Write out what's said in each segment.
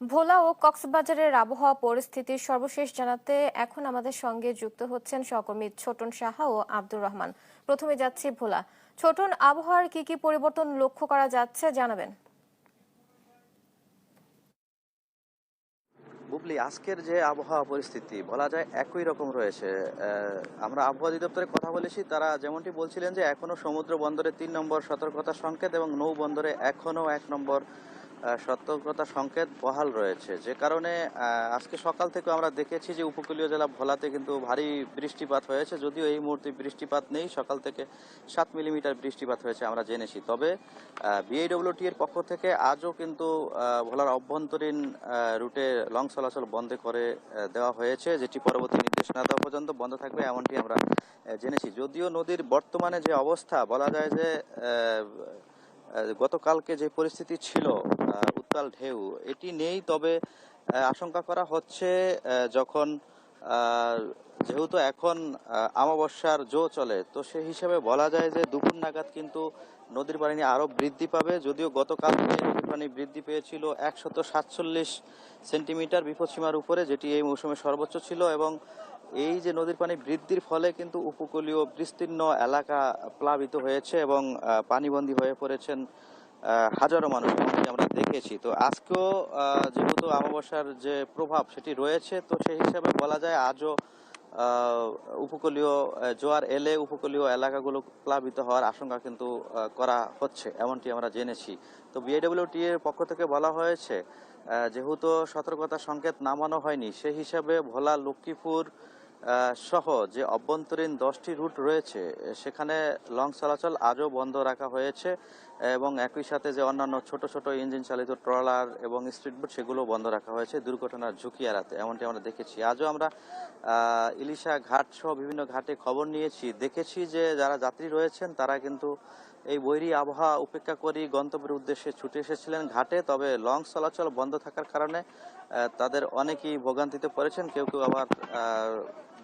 ভোলা ও কক্সবাজারের আবহাওয়া পরিস্থিতির সর্বশেষ জানাতে এখন আমাদের সঙ্গে যুক্ত হচ্ছেন সহকর্মী ছোটন সাহা ও আব্দুর রহমান। প্রথমে যাচ্ছি ভোলা। ছোটন, আবহাওয়ার কি কি পরিবর্তন লক্ষ্য করা যাচ্ছে জানাবেন। বুবলি, আজকের যে আবহাওয়া পরিস্থিতি বলা যায় একই রকম রয়েছে। আমরা আবহাওয়া অধিদপ্তরে কথা বলেছি, তারা যেমনটি বলছিলেন যে এখনও সমুদ্র বন্দরে তিন নম্বর সতর্কতা সংকেত এবং নৌ বন্দরে এখনও এক নম্বর সতর্কতা সংকেত বহাল রয়েছে। যে কারণে আজকে সকাল থেকে আমরা দেখেছি যে উপকূলীয় জেলা ভোলাতে কিন্তু ভারী বৃষ্টিপাত হয়েছে। যদিও এই মুহূর্তে বৃষ্টিপাত নেই, সকাল থেকে সাত মিলিমিটার বৃষ্টিপাত হয়েছে আমরা জেনেছি। তবে বিআইডব্লিউটি এর পক্ষ থেকে আজও কিন্তু ভোলার অভ্যন্তরীণ রুটে লং চলাচল বন্ধ করে দেওয়া হয়েছে, যেটি পরবর্তী নির্দেশ না দেওয়া পর্যন্ত বন্ধ থাকবে এমনটি আমরা জেনেছি। যদিও নদীর বর্তমানে যে অবস্থা, বলা যায় যে গতকালকে যে পরিস্থিতি ছিল উত্তাল ঢেউ, এটি নেই তবে আশঙ্কা করা হচ্ছে যখন যেহেতু এখন আমাবস্যার জো চলে, তো সে হিসাবে বলা যায় যে দুপুর নাগাদ কিন্তু নদীর পানি আরও বৃদ্ধি পাবে। যদিও গতকাল নদীর পানি বৃদ্ধি পেয়েছিল একশত সাতচল্লিশ সেন্টিমিটার বিপদসীমার উপরে, যেটি এই মৌসুমে সর্বোচ্চ ছিল এবং এই যে নদীর পানি বৃদ্ধির ফলে কিন্তু উপকূলীয় বিস্তীর্ণ এলাকা প্লাবিত হয়েছে এবং পানিবন্দী হয়ে পড়েছেন হাজারো মানুষ আমরা দেখেছি। তো আজকেও যেহেতু অমাবস্যার যে প্রভাব সেটি রয়েছে, তো সেই হিসাবে বলা যায় আজও উপকূলীয় জোয়ার এলে উপকূলীয় এলাকাগুলো প্লাবিত হওয়ার আশঙ্কা কিন্তু করা হচ্ছে, এমনটি আমরা জেনেছি। তো বিএডব্লিউটি এর পক্ষ থেকে বলা হয়েছে যেহেতু সতর্কতা সংকেত নামানো হয়নি, সেই হিসাবে ভোলা, লক্ষ্মীপুর সহ যে অভ্যন্তরীণ দশটি রুট রয়েছে সেখানে লং চলাচল আজও বন্ধ রাখা হয়েছে এবং একই সাথে যে অন্যান্য ছোট ছোট ইঞ্জিন চালিত ট্রলার এবং স্ট্রিটবোট সেগুলো বন্ধ রাখা হয়েছে দুর্ঘটনার ঝুঁকি এড়াতে। এমনটি আমরা দেখেছি। আজও আমরা ইলিশা ঘাট সহ বিভিন্ন ঘাটে খবর নিয়েছি। দেখেছি যে যারা যাত্রী রয়েছেন, তারা কিন্তু এই বৈরী আবহাওয়া উপেক্ষা করি গন্তব্যের উদ্দেশ্যে ছুটে এসেছিলেন ঘাটে, তবে লং চলাচল বন্ধ থাকার কারণে তাদের অনেকেই ভোগান্তিতে পড়েছেন, কেউ কেউ আবার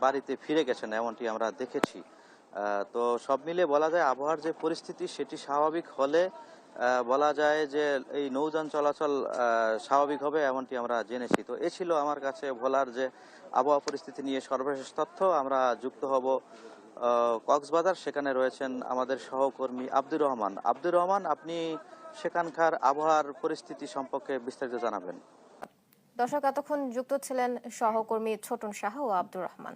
বাড়িতে ফিরে গেছেন এমনটি আমরা দেখেছি। তো সব মিলে বলা যায় আবহাওয়ার যে পরিস্থিতি সেটি স্বাভাবিক হলে বলা যায় যে এই নৌযান চলাচল স্বাভাবিক হবে এমনটি আমরা জেনেছি। তো এ ছিল আমার কাছে ভোলার যে আবহাওয়া পরিস্থিতি নিয়ে সর্বশেষ তথ্য। আমরা যুক্ত হব কক্সবাজার, সেখানে রয়েছেন আমাদের সহকর্মী আব্দুর রহমান। আব্দুর রহমান, আপনি সেখানকার আবহাওয়ার পরিস্থিতি সম্পর্কে বিস্তারিত জানাবেন। দর্শক, এতক্ষণ যুক্ত ছিলেন সহকর্মী ছোটন শাহ ও আব্দুর রহমান।